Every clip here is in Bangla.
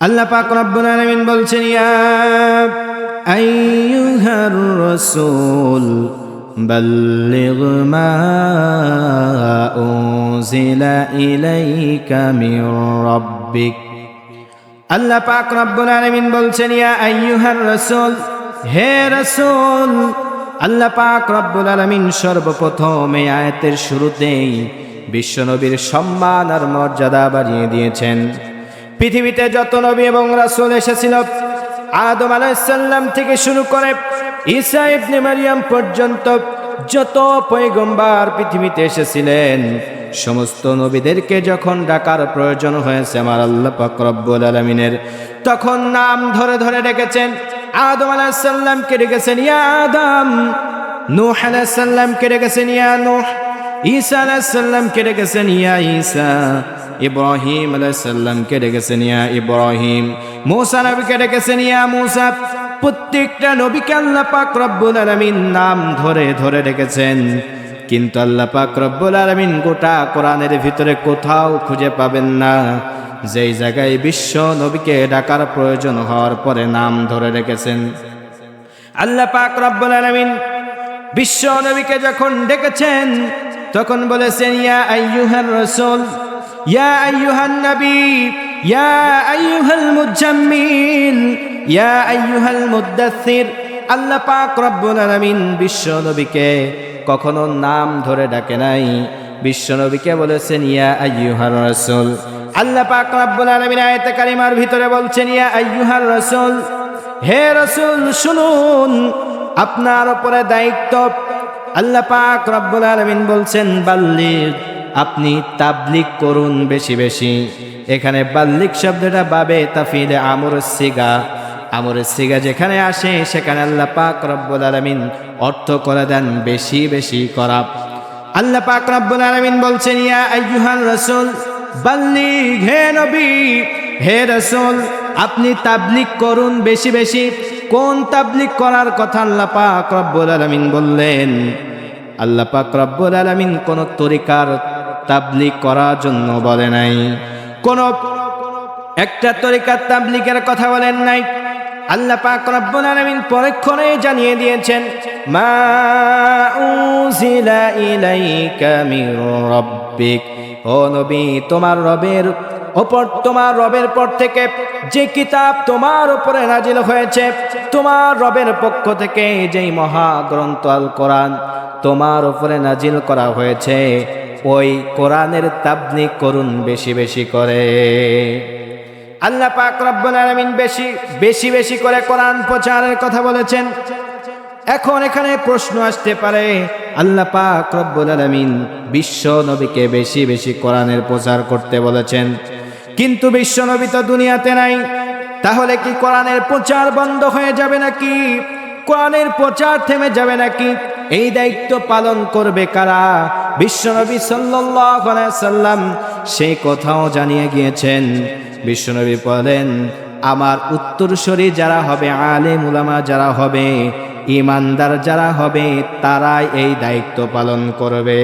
আল্লাহ পাক রব্বুল আলামিন বলছেন, ইয়া আইয়ুহার রাসূল, বাল্লিগ মা উনজিলা ইলাইকা মির রাব্বিক। আল্লাহ পাক রব্বুল আলামিন বলছেন, ইয়া আইয়ুহার রাসূল, হে রাসূল, আল্লাহ পাক রব্বুল আলামিন সর্বপ্রথম এই আয়াতের শুরুতেই বিশ্বনবীর সম্মান আর মর্যাদা বাড়িয়ে দিয়েছেন। পৃথিবীতে যত নবী এবং রাসূল এসেছিল, আদম আলাইসাল্লাম থেকে শুরু করে ঈসা ইবনে মারিয়াম পর্যন্ত যত পৈগম্বার পৃথিবীতে এসেছিলেন, সমস্ত নবীদেরকে যখন ডাকার প্রয়োজন হয়েছে আমার আল্লাহ পাক রব্বুল আলামিনের, তখন নাম ধরে ধরে ডেকেছেন, আদম আলাইসাল্লামকে ডেকেছেন, ইয়া আদম! নূহ আলাইসাল্লামকে ডেকেছেন, ইয়া নূহ! ঈসা আলাইসাল্লামকে ডেকেছেন, ইয়া ঈসা। ইব্রাহিম আলাইসাল্লামকে ডেকেছেন, ইয়া ইব্রাহিম। মূসা নবীকে ডেকেছেন, ইয়া মূসা। প্রত্যেকটা নবীকে আল্লাহ পাক রব্বুল আলামিন নাম ধরে ধরে ডেকেছেন। কিন্তু আল্লাহ পাক রব্বুল আলামিন গোটা কোরআনের ভিতরে কোথাও খুঁজে পাবেন না। যেই জায়গায় বিশ্ব নবীকে ডাকার প্রয়োজন হওয়ার পরে নাম ধরে রেখেছেন আল্লাহ পাক রব্বুল আলামিন বিশ্ব নবীকে যখন ডেকেছেন তখন বলেছেন, ইয়া আইয়ুহার রাসূল, ইয়া আইয়ুহান নবী, ইয়া আইয়ুহাল মুজাম্মিল, ইয়া আইয়ুহাল মুদ্দাসসির আল্লাহ পাক রব্বুল আলামিন বিশ্ব নবীকে কখনো নাম ধরে ডাকে নাই। বিশ্ব নবীকে বলেছেন, ইয়া আইয়ুহার রাসূল। আল্লাহ পাক রব্বুল আলামিন আয়াতে কারিমার ভিতরে বলছেন, ইয়া আইয়ুহার রাসূল, হে রাসূল, শুনুন, আপনার উপরে দায়িত্ব আল্লাহ পাক রব্বুল আলামিন বলছেন বাল্লিগ আপনি তাবলিক করুন বেশি বেশি। এখানে বাল্লিক শব্দটা বাবে তাফিলে আমর সিগা। আমরের সিগা যেখানে আসে, সেখানে আল্লাহ পাক রব্বুল আলামিন অর্থ করে দেন বেশি বেশি করা। আল্লাহ পাক রব্বুল আলামিন বলছেন, ইয়া আইয়ুহার রাসূল বাল্লিগ হে নবী, হে রাসূল, আপনি তাবলিগ করুন বেশি বেশি। কোন তাবলিগ করার কথা আল্লাহ পাক রব্বুল আলামিন বললেন? আল্লাহ পাক রব্বুল আলামিন কোন তরিকার তাবলিগ করার জন্য বলে নাই। কোন একটা তরিকার তাবলিগের কথা বলেন নাই। আল্লাহ পাক রব্বুল আলামিন পরক্ষণে জানিয়ে দিয়েছেন, মা উনজিলা ইলাইকা মির রাব্বিক। ও নবী, তোমার রবের ওপর, তোমার রবের পর থেকে যে কিতাব তোমার উপরে নাজিল হয়েছে, তোমার রবের পক্ষ থেকে যেই মহাগ্রন্থ আল কোরআন তোমার উপরে নাজিল করা হয়েছে, ওই কোরআনের তাবনি করুন বেশি বেশি করে। আল্লাহ পাক রব্বুল আলামিন বেশি বেশি বেশি করে কোরআন প্রচারের কথা বলেছেন। এখন এখানে প্রশ্ন আসতে পারে, আল্লাহ পাক রব্বুল আলামিন বিশ্ব নবীকে বেশি বেশি কোরআনের প্রচার করতে বলেছেন। কিন্তু বিশ্ব নবী তো দুনিয়াতে নাই, তাহলে কি কোরআনের প্রচার বন্ধ হয়ে যাবে নাকি? কোরআনের প্রচার থেমে যাবে নাকি? এই দায়িত্ব পালন করবে কারা? বিশ্বনবী সাল্লাম সেই কথাও জানিয়ে গিয়েছেন। বিশ্বনবী বলেন, আমার উত্তরসূরি যারা হবে, আলেম উলামা যারা হবে ইমানদার যারা হবে, তারাই এই দায়িত্ব পালন করবে।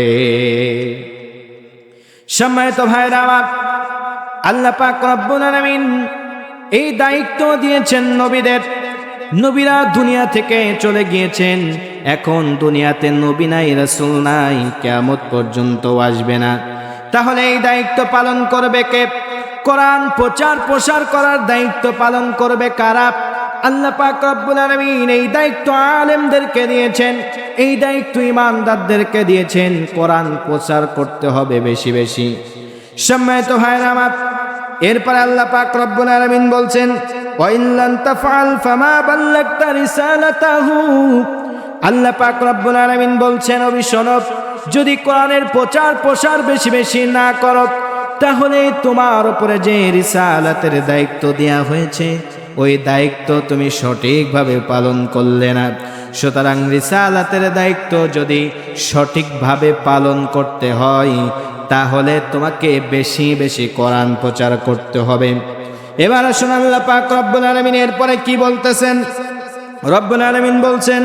সম্মানিত ভাইরা আমার আল্লাহ পাক রব্বুল আলামিন এই দায়িত্ব দিয়েছেন নবীদের। নবীরা দুনিয়া থেকে চলে গিয়েছেন। এখন দুনিয়াতে নবী নাই, রাসূল নাই, কিয়ামত পর্যন্ত আসবে না। তাহলে এই দায়িত্ব পালন করবে কে? কোরআন প্রচার প্রসার করার দায়িত্ব পালন করবে কারা? আল্লাহ পাক রব্বুল আলামিন এই দায়িত্ব আলেমদেরকে দিয়েছেন, এই দায়িত্ব ইমানদারদেরকে দিয়েছেন, কোরআন প্রচার করতে হবে বেশি বেশি। সম্মানিত ভাইরা আমার, এরপর আল্লাহ পাক রব্বুল আলামিন বলছেন ওয়াইল্লান তাফআল ফামা বাল্লাগতা আল্লাহ পাক রব্বুল আলামিন বলছেন অবিশনব যদি কোরআনের প্রচার প্রসার বেশি বেশি না করো, তাহলে তোমার উপরে যে রিসালাতের দায়িত্ব দেয়া হয়েছে ওই দায়িত্ব তুমি সঠিকভাবে পালন করলে না। সুতরাং রিসালাতের দায়িত্ব যদি সঠিকভাবে পালন করতে হয়, তাহলে তোমাকে বেশি বেশি কোরআন প্রচার করতে হবে। এবার আসুন পাক রব্বুল আলামিন এরপরে কি বলতেছেন? রব্বুল আলামিন বলছেন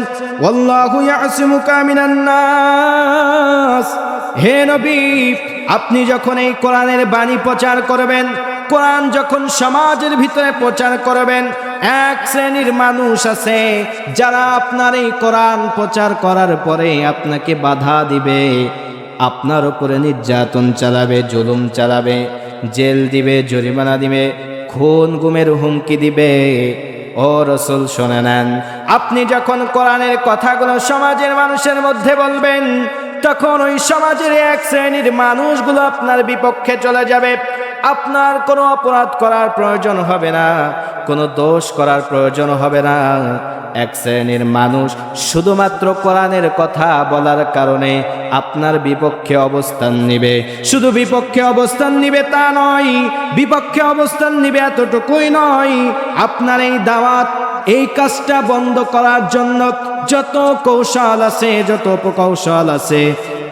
হে নবী, আপনি যখন এই কোরআনের বাণী প্রচার করবেন কোরআন যখন সমাজের ভিতরে প্রচার করবেন, এক শ্রেণির মানুষ আছে, যারা আপনার এই কোরআন প্রচার করার পরে আপনাকে বাধা দিবে। আপনার উপরে নির্যাতন চালাবে, জুলুম চালাবে, জেল দিবে, জরিমানা দিবে, খুন, গুমের হুমকি দিবে। ও রসুল, শুনে নেন, আপনি যখন কোরআনের কথাগুলো সমাজের মানুষের মধ্যে বলবেন, তখন ওই সমাজের এক শ্রেণির মানুষগুলো আপনার বিপক্ষে চলে যাবে। আপনার কোনো অপরাধ করার প্রয়োজন হবে না, কোনো দোষ করার প্রয়োজন হবে না। এক শ্রেণির মানুষ শুধুমাত্র কোরআনের কথা বলার কারণে আপনার বিপক্ষে অবস্থান নিবে। শুধু বিপক্ষে অবস্থান নিবে তা নয়, বিপক্ষে অবস্থান নিবে এতটুকুই নয়, আপনার এই দাওয়াত, এই কাজটা বন্ধ করার জন্য যত কৌশল আছে, যত উপকৌশল আছে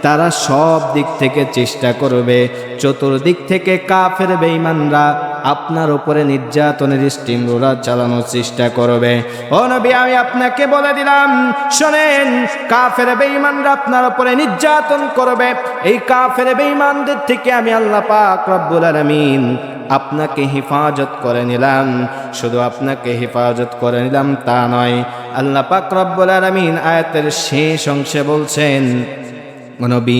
তারা সব দিক থেকে চেষ্টা করবে। চতুর্দিক থেকে কাফের বেঈমানরা আপনার উপরে নির্যাতনের স্টিম চালানোর চেষ্টা করবে। ও নবী, আমি আপনাকে বলে দিলাম, শোনেন, কাফের বেঈমানরা আপনার উপরে নির্যাতন করবে। এই কাফের বেঈমানদের থেকে আমি আল্লাহ পাক রব্বুল আলামিন আপনাকে হেফাজত করে নিলাম। শুধু আপনাকে হেফাজত করে নিলাম তা নয়। আল্লাহ পাক রব্বুল আলামিন আয়াতের শেষ অংশে বলছেন নবী,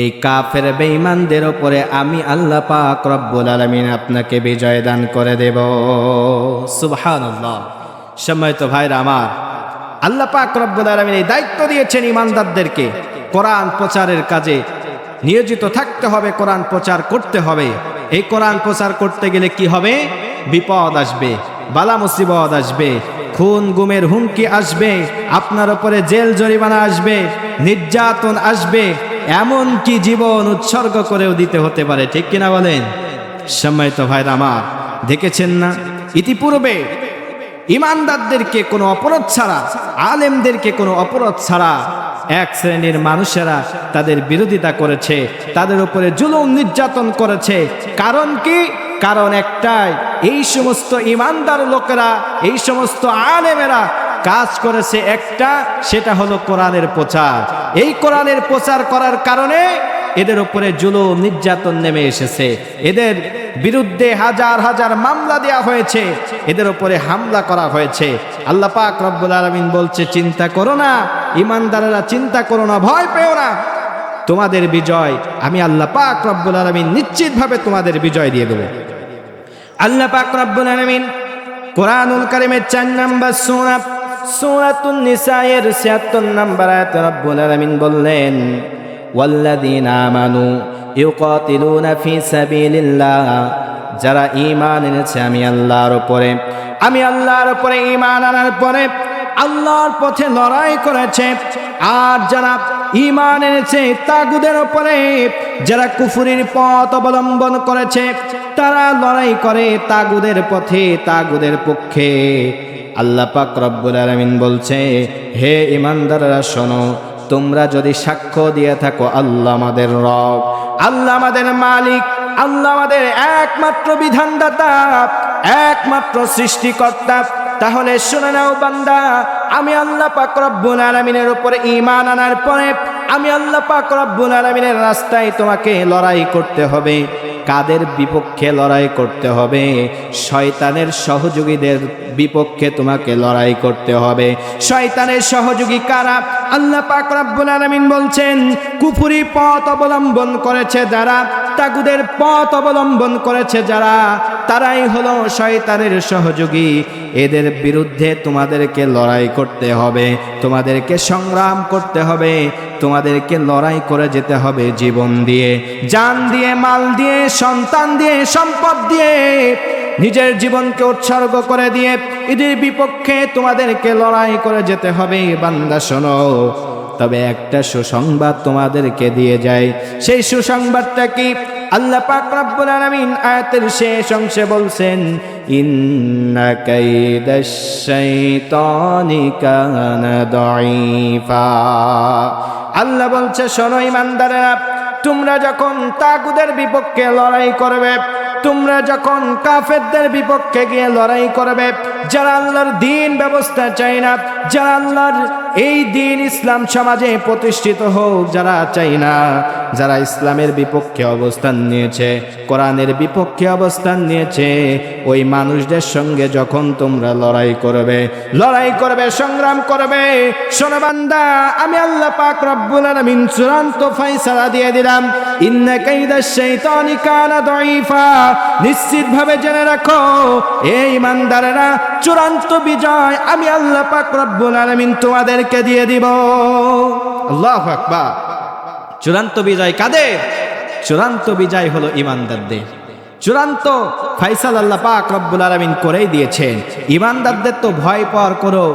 এই কাফের বেঈমানদের ওপরে আমি আল্লাহ পাক রব্বুল আলামিন আপনাকে বিজয় দান করে দেব। সুবহানাল্লাহ। সময় তো ভাইরা আমার, আল্লাহ পাক রব্বুল আলামিন এই দায়িত্ব দিয়েছেন ইমানদারদেরকে কোরআন প্রচারের কাজে নিয়োজিত থাকতে হবে, কোরআন প্রচার করতে হবে। এই কোরআন প্রচার করতে গেলে কি হবে? বিপদ আসবে, বালা মুসিবত আসবে। খুন, গুমের হুমকি আসবে, আপনার উপরে জেল জরিমানা আসবে, নির্যাতন আসবে এমন কি জীবন উৎসর্গ করেও দিতে হতে পারে, ঠিক কিনা বলেন? সময় তো ভাইরা আমার, দেখেছেন না? ইতিপূর্বে ইমানদারদেরকে কোনো অপরাধ ছাড়া, আলেমদেরকে কোনো অপরাধ ছাড়া এক শ্রেণির মানুষেরা তাদের বিরোধিতা করেছে, তাদের উপরে জুলুম নির্যাতন করেছে। কারণ কি? কারণ একটাই, এই সমস্ত ইমানদার লোকেরা, এই সমস্ত আলেমেরা কাজ করেছে একটা, সেটা হলো কোরআনের প্রচার। এই কোরআনের প্রচার করার কারণে এদের উপরে জুলুম, নির্যাতন নেমে এসেছে। এদের বিরুদ্ধে হাজার হাজার মামলা দেওয়া হয়েছে। এদের উপরে হামলা করা হয়েছে। আল্লাহ পাক রব্বুল আলমিন বলছে, চিন্তা করো না। ইমানদারেরা চিন্তা করো না, ভয় পেও না। তোমাদের বিজয় আমি আল্লাহ পাক রব্বুল আলমিন নিশ্চিতভাবে তোমাদের বিজয় দিয়ে দেবো। আল্লাহ পাক রব্বুল আলমিন কোরআনুল কারিমের চার নাম্বার সোনা সূরাতুন নিসায়ের 76 নম্বর আয়াতে রব্বুল আলামিন বললেন, ওয়াল্লাযীনা আমানু ইউকাতিলুনা ফি সাবিলিল্লাহ, যারা ঈমান এনেছে আমি আল্লাহর উপরে। আমি আল্লাহর উপরে ঈমান আনার পরে আল্লাহর পথে লড়াই করেছে। আর যারা ঈমান এনেছে, তাগুদের ওপরে যারা কুফুরির পথ অবলম্বন করেছে, তারা লড়াই করে তাগুদের পথে, তাগুদের পক্ষে। আল্লাহ পাক রব্বুল আলামিন বলছে, হে ইমানদাররা, শোনো, তোমরা যদি সাক্ষ্য দিয়ে থাকো, আল্লাহ আমাদের রব, আল্লাহ আমাদের মালিক, আল্লাহ আমাদের একমাত্র বিধানদাতা, একমাত্র সৃষ্টিকর্তা তাহলে শুনে নাও বান্দা, আমি আল্লাহ পাক রব্বুল আলামিনের উপরে ঈমান আনার পরে আমি আল্লাহ পাক রব্বুল আলামিনের রাস্তায় তোমাকে লড়াই করতে হবে। কাদের বিপক্ষে লড়াই করতে হবে? শয়তানের সহযোগীদের বিপক্ষে তোমাকে লড়াই করতে হবে। শয়তানের সহযোগী কারা? আল্লাহ পাক রব্বুল আলামিন বলছেন, কুফুরি পথ অবলম্বন করেছে যারা, তাগুদের পথ অবলম্বন করেছে যারা, তারাই হলো শয়তানের সহযোগী। এদের বিরুদ্ধে তোমাদেরকে লড়াই করতে হবে, তোমাদেরকে সংগ্রাম করতে হবে, তোমাদেরকে লড়াই করে যেতে হবে জীবন দিয়ে। জান দিয়ে, মাল দিয়ে সন্তান দিয়ে, সম্পদ দিয়ে নিজের জীবনকে উৎসর্গ করে দিয়ে এদের বিপক্ষে তোমাদেরকে লড়াই করে যেতে হবে। বান্দা, শোনো। তবে একটা সুসংবাদ তোমাদেরকে দিয়ে যায় সেই সুসংবাদটা কি? আল্লাহ পাক রব্বুল আলামিন আয়াতের শেষ অংশে বলছেন, ইন্না কাইদাশ শাইতানি কানা দাঈফা। আল্লাহ বলছে, শোনো ইমানদারেরা তোমরা যখন তাগুদের বিপক্ষে লড়াই করবে, তোমরা যখন কাফেরদের বিপক্ষে গিয়ে লড়াই করবে, যারা আল্লাহর দিন ব্যবস্থা চায় না যারা আল্লাহর এই দিন ইসলাম সমাজে প্রতিষ্ঠিত হোক, যারা চাই না, যারা ইসলামের বিপক্ষে অবস্থান নিয়েছে, কোরআনের বিপক্ষে অবস্থান নিয়েছে, ওই মানুষদের সঙ্গে যখন তোমরা লড়াই করবে লড়াই করবে, সংগ্রাম করবে সোনবান্দা আমি আল্লাহ পাক রব্বুল আলামিন চূড়ান্ত ফয়সালা দিয়ে দিলাম। ইন্না কাইদা শাইতানি কানা দাঈফা। নিশ্চিতভাবে জেনে রাখো, এই ইমানদারেরা চূড়ান্ত বিজয় আমি আল্লাহ পাক রব্বুল আলামিন তোমাদেরকে দিয়ে দিব। আল্লাহু আকবার। চূড়ান্ত বিজয় কাদের? চূড়ান্ত বিজয় হলো ইমানদারদের চূড়ান্ত ফাইসাল আল্লাহ পাক রব্বুল আলামিন করেই দিয়েছেন। ইমানদারদের তো ভয় পাওয়ার কোনো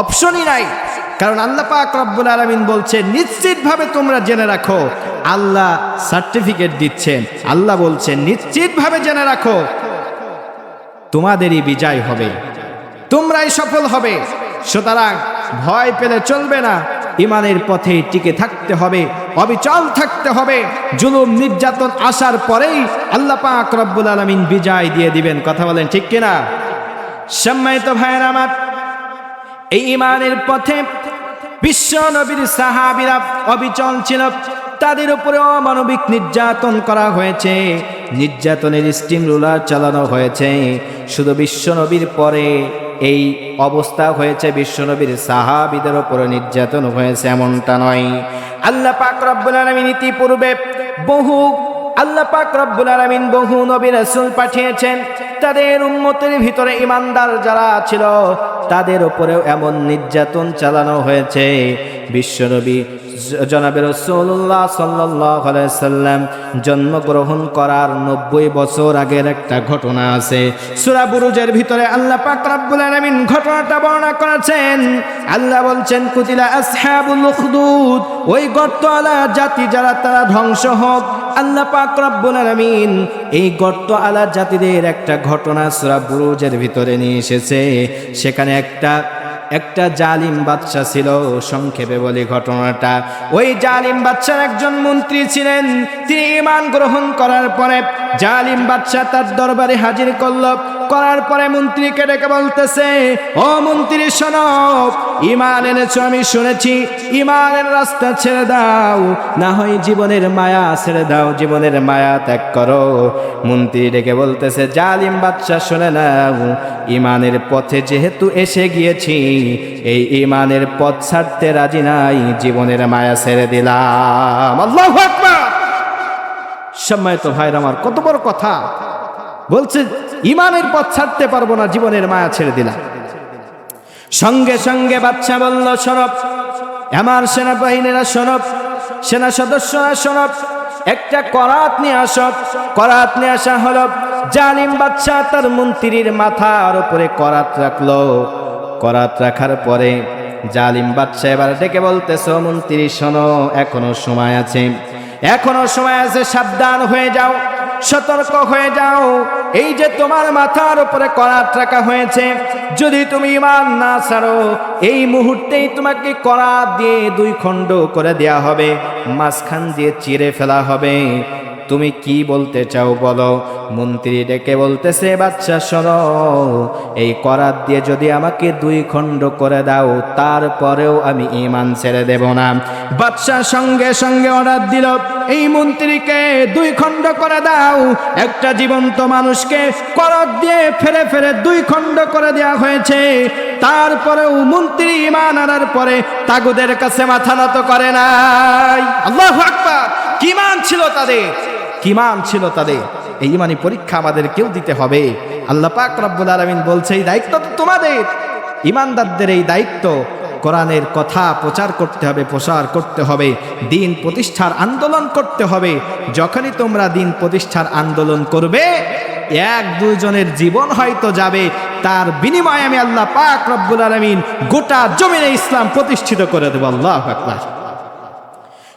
অপশনই নাই। কারণ আল্লাহ পাক রব্বুল আলামিন বলছেন, নিশ্চিতভাবে তোমরা জেনে রাখো, আল্লাহ সার্টিফিকেট দিচ্ছেন। আল্লাহ বলছেন, নিশ্চিতভাবে জেনে রাখো, তোমাদেরই বিজয় হবে। তোমরাই সফল হবে। সুতরাং ভয় পেলে চলবে না। ইমানের পথে টিকে থাকতে হবে, অবিচল থাকতে হবে। জুলুম, নির্যাতন আসার পরেই আল্লাহ পাক রব্বুল আলামিন বিজয় দিয়ে দিবেন। কথা বলেন ঠিক কিনা? সম্মানিত ভাইয়ের আমার, এই ইমানের পথে বিশ্ব নবীর সাহাবিরা অবিচল ছিল। তাদের উপরে অমানবিক নির্যাতন করা হয়েছে। নির্যাতনের স্টিম রুলার চালানো হয়েছে। শুধু বিশ্ব নবীর পরে এই অবস্থা হয়েছে বিশ্বনবীর সাহাবিদের ওপরে নির্যাতন হয়েছে, এমনটা নয়। আল্লাহ পাক রব্বুল আলামিন ইতিপূর্বে বহু, আল্লাহ পাক রব্বুল আলামিন বহু নবী রাসূল পাঠিয়েছেন। তাদের উম্মতের ভিতরে ইমানদার যারা ছিল, তাদের উপরেও এমন নির্যাতন চালানো হয়েছে। বিশ্বনবী জনাবের সাল্লাহ সাল্লাম, জন্মগ্রহণ করার নব্বই বছর আগের একটা ঘটনা আছে। সুরা বুরুজের ভিতরে আল্লাহ পাক ঘটনাটা বর্ণনা করেছেন। আল্লাহ বলছেন, কুতিলা আসহাবুল উখদুদ, ওই গর্তওয়ালা জাতি যারা তারা ধ্বংস হোক, আল্লাহ পাক আলামিন এই গর্ত আলা জাতিদের একটা ঘটনা সুরা বুরুজের ভিতরে নিয়ে এসেছে। সেখানে একটা একটা জালিম বাচ্চা ছিল, সংক্ষেপে বলি ঘটনাটা। ওই জালিম বাচ্চার একজন মন্ত্রী ছিলেন, তিনি ইমান গ্রহণ করার পরে জালিম বাচ্চা তার দরবারে হাজির করল। করার পরে মন্ত্রীকে ডেকে বলতেছে, ও মন্ত্রী শোনব ইমান এনেছো, আমি শুনেছি ইমানের রাস্তা ছেড়ে দাও, না হয় জীবনের মায়া ছেড়ে দাও, জীবনের মায়া ত্যাগ করো। মন্ত্রী ডেকে বলতেছে, জালিম বাচ্চা শুনে নাও ইমানের পথে যেহেতু এসে গিয়েছি, এই ইমানের পথ ছাড়তে রাজি নাই, জীবনের মায়া ছেড়ে দিলাম। আল্লাহু সম্মানিত ভাইরা, আমার কত বড় কথা। বলছে, ইমানের পথ ছাড়তে পারব না, জীবনের মায়া ছেড়ে দিলাম। সঙ্গে সঙ্গে বাচ্চা বলল, সনব, আমার সেনাবাহিনীরা সনব, সেনা সদস্যরা সনব, একটা করাত নিয়ে আসব করাত নিয়ে আসা হলো, জালিম বাচ্চা তার মন্ত্রীর মাথার উপরে করাত রাখল। করাত রাখার পরে জালিম বাচ্চা এবার ডেকে বলতেছ, মন্ত্রী, শোনো, এখনও সময় আছে। এখনও সময় আছে, সাবধান হয়ে যাও। সতর্ক হয়ে যাও। এই যে তোমার মাথার উপরে করাত রাখা হয়েছে, যদি তুমি ইমান না ছাড়ো, এই মুহূর্তেই তোমাকে করাত দিয়ে দুই খণ্ড করে দেয়া হবে, মাঝখান দিয়ে চিরে ফেলা হবে। তুমি কি বলতে চাও বলো? মন্ত্রী ডেকে বলতেছে বাচ্চা শোনো, এই করাত দিয়ে যদি আমাকে দুই খণ্ড করে দাও, তারপরেও আমি ইমান ছেড়ে দেব না। বাচ্চা সঙ্গে সঙ্গে অর্ডার দিল, এই মন্ত্রীকে দুই খণ্ড করে দাও। একটা জীবন্ত মানুষকে করাত দিয়ে ফেরে ফেরে দুই খণ্ড করে দেওয়া হয়েছে। তারপরেও মন্ত্রী ইমান আনার পরে তাগুদের কাছে মাথা নত করে নাই। আল্লাহ কি মান ছিল তাদের? কি মান ছিল তাদের? এই ইমানি পরীক্ষা আমাদের কেউ দিতে হবে। আল্লাহ পাক রব্বুল আলামিন বলছে, এই দায়িত্ব তো তোমাদের। ইমানদারদের এই দায়িত্ব। কোরআনের কথা প্রচার করতে হবে, প্রসার করতে হবে। দিন প্রতিষ্ঠার আন্দোলন করতে হবে। যখনই তোমরা দিন প্রতিষ্ঠার আন্দোলন করবে, এক দুজনের জীবন হয়তো যাবে। তার বিনিময়ে আমি আল্লাহ পাক রব্বুল আলামিন গোটা জমিনে ইসলাম প্রতিষ্ঠিত করে দেবো। আল্লাহ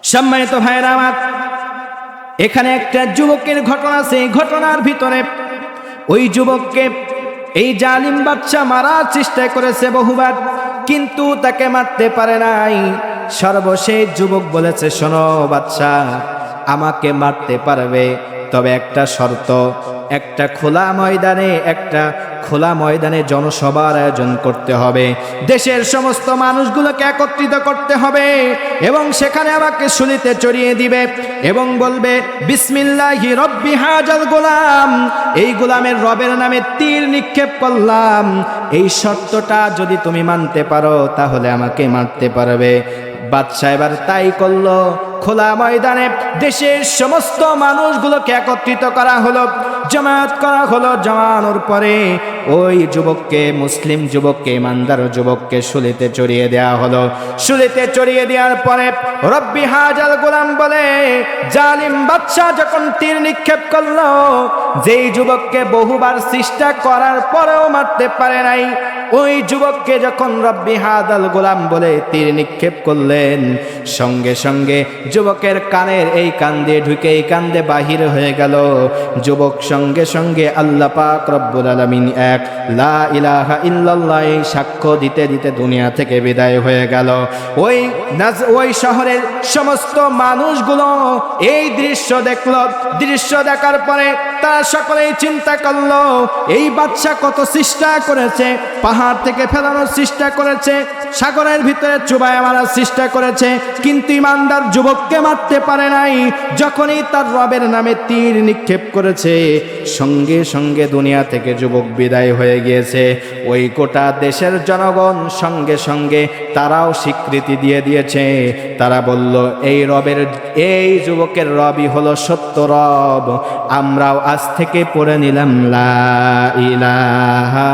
সম্মানিত ভাইয়েরা আমার এখানে একটা যুবকের ঘটনা আছে ঘটনার ভিতরে ওই যুবককে এই জালিম বাচ্চা মারার চেষ্টা করেছে বহুবার, কিন্তু তাকে মারতে পারে নাই। সর্বশেষ যুবক বলেছে, শোনো বাচ্চা, আমাকে মারতে পারবে, তবে একটা শর্ত একটা খোলা ময়দানে, একটা খোলা ময়দানে জনসভার আয়োজন করতে হবে। দেশের সমস্ত মানুষগুলোকে একত্রিত করতে হবে এবং সেখানে আমাকে শুলিতে চড়িয়ে দিবে এবং বলবে, বিসমিল্লাহি রব্বি হাজাল গোলাম। এই গোলামের রবের নামে তীর নিক্ষেপ করলাম। এই শর্তটা যদি তুমি মানতে পারো, তাহলে আমাকে মারতে পারবে। বাদশাহ এবার তাই করল। খোলা ময়দানে দেশের সমস্ত মানুষগুলোকে একত্রিত করা হলো, জামায়াত করা হলো জমানোর পরে ওই যুবককে, মুসলিম যুবককে, ইমানদার যুবককে শুলিতে চড়িয়ে দেওয়া হলো। শুলিতে চড়িয়ে দেওয়ার পরে রব্বি হাজাল গোলাম বলে, জালিম বাদশাহ যখন তীর নিক্ষেপ করল, যেই যুবককে বহুবার চেষ্টা করার পরেও মারতে পারে নাই, ওই যুবককে যখন রব্বি হাদাল গোলাম বলে তীর নিক্ষেপ করলেন সঙ্গে সঙ্গে যুবকের কানের এই কান দিয়ে ঢুকে এই কান্দে বাহির হয়ে গেল। যুবক সঙ্গে সঙ্গে আল্লাহ পাক রব্বুল আলামিন এক, লা ইলাহা ইল্লাল্লাহ সাক্ষ্য দিতে দিতে দুনিয়া থেকে বিদায় হয়ে গেল। ওই ওই শহরের সমস্ত মানুষগুলো এই দৃশ্য দেখল। দৃশ্য দেখার পরে তারা সকলেই চিন্তা করল, এই বাচ্চা কত চেষ্টা করেছে, পাহাড় থেকে ফেলানোর চেষ্টা করেছে সাগরের ভিতরে চুবায় মারার চেষ্টা করেছে, কিন্তু ইমানদার যুবককে মারতে পারে নাই। যখনই তার রবের নামে তীর নিক্ষেপ করেছে, সঙ্গে সঙ্গে দুনিয়া থেকে যুবক বিদায় হয়ে গিয়েছে। ওই গোটা দেশের জনগণ সঙ্গে সঙ্গে তারাও স্বীকৃতি দিয়ে দিয়েছে। তারা বলল, এই রবের, এই যুবকের রবই হলো সত্য রব। আমরাও আজ থেকে পড়ে নিলাম লা ইলাহা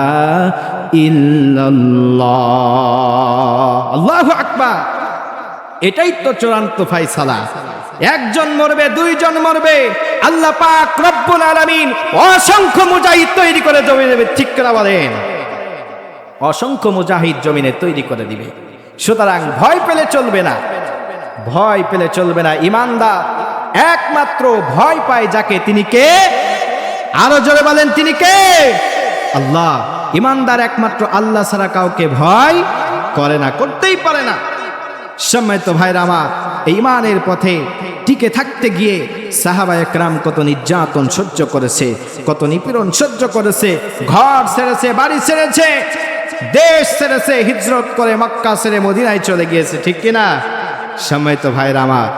আল্লাহু আকবার। এটাই তো চূড়ান্ত ফাইসালা একজন মরবে, দুইজন মরবে। আল্লাহ পাক রব্বুল আলামিন অসংখ্য মুজাহিদ তৈরি করে জমি দেবে, ঠিক করে বলেন? অসংখ্য মুজাহিদ জমিনে তৈরি করে দিবে। সুতরাং ভয় পেলে চলবে না। ভয় পেলে চলবে না, ইমানদার। একমাত্র ভয় পায় যাকে, তিনি কে? আরও জোরে বলেন, তিনি কে? আল্লাহ, ইমানদার একমাত্র আল্লাহ ছাড়া কাউকে ভয় করে না, করতেই পারে না। সম্মানিত ভাইরা আমার, এই ইমানের পথে টিকে থাকতে গিয়ে সাহাবা একরাম কত নির্যাতন সহ্য করেছে, কত নিপীড়ন সহ্য করেছে, ঘর ছেড়েছে, বাড়ি ছেড়েছে, দেশ ছেড়েছে, হিজরত করে মক্কা ছেড়ে মদিনায় চলে গিয়েছে, ঠিক কিনা? সম্মানিত ভাইরা আমার,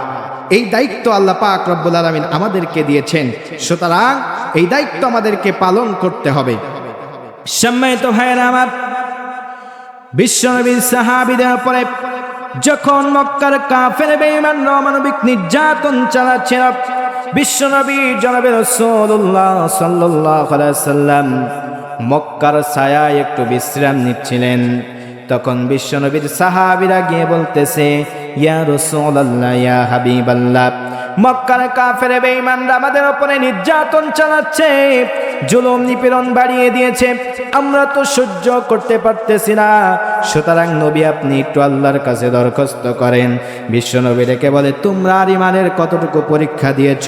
এই দায়িত্ব আল্লাহ পাক রব্বুল আলমিন আমাদেরকে দিয়েছেন, সুতরাং এই দায়িত্ব আমাদেরকে পালন করতে হবে। সম্মানিত ভাইরা আমার, বিশ্বনবীর সাহাবিদের পরে যখন মক্কার কাফের বেঈমান অমানবিক নির্যাতন চালাচ্ছিল, বিশ্বনবী জনাবে রাসূলুল্লাহ সাল্লাল্লাহু আলাইহি সাল্লাম মক্কার ছায়ায় একটু বিশ্রাম নিচ্ছিলেন। তখন বিশ্বনবীর সাহাবীরা গিয়ে বলতেছে, ইয়া রাসূলুল্লাহ, ইয়া হাবিবাল্লাহ, মক্কার কাফের বেঈমানরা আমাদের উপরে নির্যাতন চালাচ্ছে। জুলুম নিপীড়ন বাড়িয়ে দিয়েছে। আমরা তো সহ্য করতে পারতেছি না। সুতরাং নবী আপনি একটু আল্লাহর কাছে দরখাস্ত করেন। বিশ্ব নবী রেখে বলে তোমরা আর ইমানের কতটুকু পরীক্ষা দিয়েছ?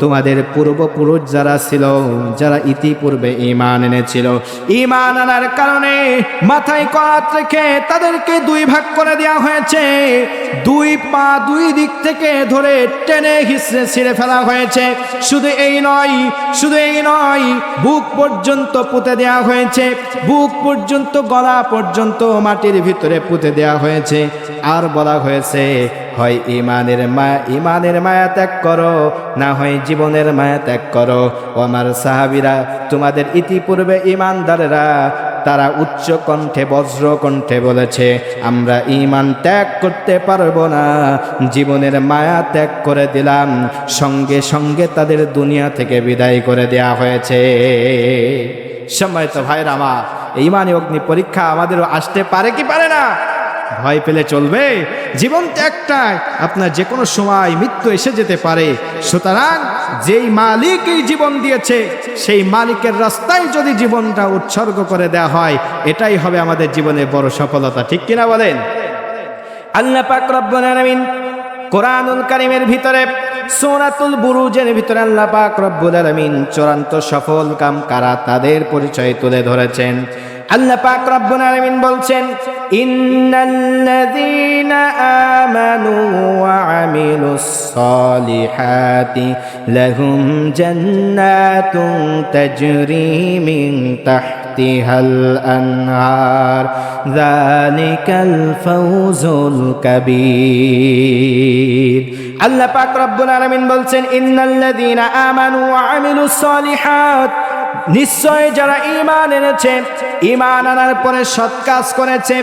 তোমাদের পূর্বপুরুষ যারা ছিল, যারা ইতিপূর্বে ইমান এনেছিল ইমান আনার কারণে মাথায় করাত রেখে তাদেরকে দুই ভাগ করে দেওয়া হয়েছে। দুই পা দুই দিক থেকে ধরে টেনে হিসড়ে ছিঁড়ে ফেলা হয়েছে। শুধু এই নয়, শুধু এই নয় বুক পর্যন্ত পুঁতে দেওয়া হয়েছে। বুক পর্যন্ত, গলা পর্যন্ত মাটির ভিতরে পুঁতে দেওয়া হয়েছে। আর বলা হয়েছে, হয় ইমানের মা ইমানের মায়া ত্যাগ করো, না হয় জীবনের মায়া ত্যাগ করো। আমার সাহাবিরা, তোমাদের ইতিপূর্বে ইমানদারেরা তারা উচ্চ কণ্ঠে, বজ্র কণ্ঠে বলেছে, আমরা ইমান ত্যাগ করতে পারব না। জীবনের মায়া ত্যাগ করে দিলাম। সঙ্গে সঙ্গে তাদের দুনিয়া থেকে বিদায় করে দেয়া হয়েছে। সময় তো ভাইরা আমার অগ্নি পরীক্ষা আমাদেরও আসতে পারে কি পারে না? ভয় পেলে চলবে। জীবন তো একটাই, আপনার যে কোনো সময় মৃত্যু এসে যেতে পারে। সুতরাং যেই মালিক এই জীবন দিয়েছে, সেই মালিকের রাস্তায় যদি জীবনটা উৎসর্গ করে দেওয়া হয়, এটাই হবে আমাদের জীবনের বড় সফলতা। ঠিক কিনা বলেন? আল্লাহ পাক রব্বুল আলামিন কোরআনুল কারীমের ভিতরে সূরাতুল বুরুজের ভিতরে আল্লাহ পাক রব্বুল আলামিন চূড়ান্ত সফল কাম কারা তাদের পরিচয় তুলে ধরেছেন। আল্লাহ পাক রব্বুল আলামিন বলছেন, ইন্নাল্লাযীনা আমানু ওয়া আমিলুস সালিহাতি লাহুম জান্নাতুন তাজরি মিন তাহতিহাল আনহার। যালিকাল ফাওজুল কাবীর। আল্লাহ পাক রব্বুল আলামিন বলছেন, ইন্নাল্লাযীনা আমানু ওয়া আমিলুস সালিহাত। নিশ্চয় যারা ঈমান এনেছে ঈমান আনার পরে সৎ কাজ করেছে,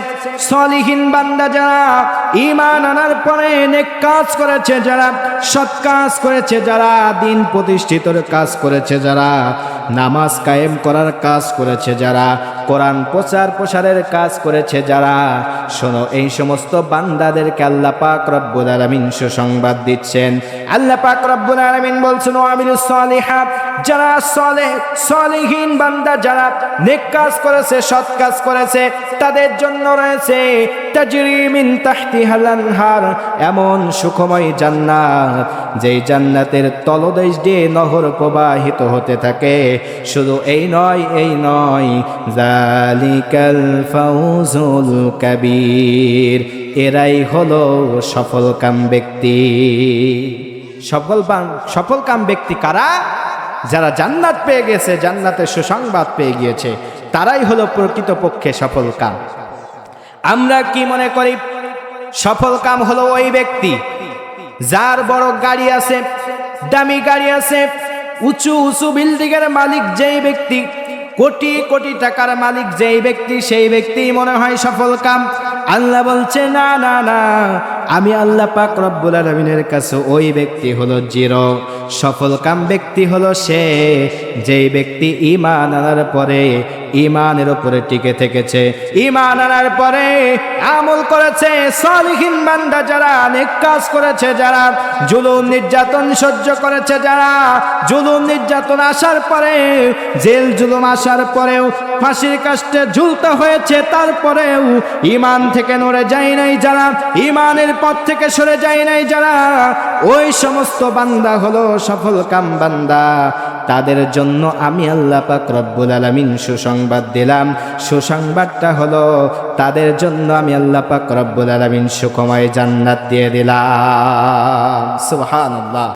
সলিহীন বান্দা যারা ঈমান আনার পরে নেক কাজ করেছে যারা, সৎ কাজ করেছে যারা, দিন প্রতিষ্ঠিতর কাজ করেছে যারা, নামাজ কায়েম করার কাজ করেছে যারা, কোরআন প্রচার প্রসারের কাজ করেছে যারা, শোনো, এই সমস্ত বান্দাদেরকে আল্লাহ পাক রব্বুল আলামিন সুসংবাদ দিচ্ছেন। আল্লাহ পাক রব্বুল আলামিন বলছেন, ও আমিলুস সালিহাত যারা সলেহ সলিহীন বান্দা যারা নেক কাজ করেছে সৎ কাজ করেছে, তাদের জন্য রয়েছে তাজরি মিন তাহতিহাল আনহার, এমন সুখময় জান্নাত, যেই জান্নাতের তলদেশ দিয়ে নহর প্রবাহিত হতে থাকে। শুধু এই নয় এই নয় জালিকাল ফাউজুল কাবীর, এরাই হলো সফল কাম ব্যক্তি। সফল সফল কাম ব্যক্তি কারা? যারা জান্নাত পেয়ে গেছে জান্নাতের সুসংবাদ পেয়ে গিয়েছে, তারাই হলো প্রকৃতপক্ষে সফল কাম। আমরা কি মনে করি? সফল কাম হলো ওই ব্যক্তি যার বড় গাড়ি আছে, দামি গাড়ি আছে, উঁচু উঁচু বিল্ডিং এর মালিক যেই ব্যক্তি, কোটি কোটি টাকার মালিক যেই ব্যক্তি, সেই ব্যক্তি মনে হয় সফল কাম। আল্লাহ বলছে, না না না, আমি আল্লাহ পাক রব্বুল আলমিনের কাছে ওই ব্যক্তি হলো জিরো। সফল কাম ব্যক্তি হলো সে যেই ব্যক্তি ইমান আনার পরে ইমানের উপরে টিকে থেকেছে। ইমান আনার পরে আমল করেছে সলিহীন বান্দা যারা অনেক কাজ করেছে, যারা জুলুম নির্যাতন সহ্য করেছে, যারা জুলুম নির্যাতন আসার পরে, জেল জুলুম আসার পরেও ফাঁসির কাষ্টে ঝুলতে হয়েছে, তারপরেও ইমান থেকে নড়ে যায় নাই যারা ইমানের পথ থেকে সরে যায় নাই যারা। ওই সমস্ত বান্দা হলো সফল কাম বান্দা। তাদের জন্য আমি আল্লাহ পাক রব্বুল আলমিন সুসংবাদ দিলাম। সুসংবাদটা হলো, তাদের জন্য আমি আল্লাহ পাক রব্বুল আলমিন সুখময় জান্নাত দিয়ে দিলাম। সুবহানাল্লাহ।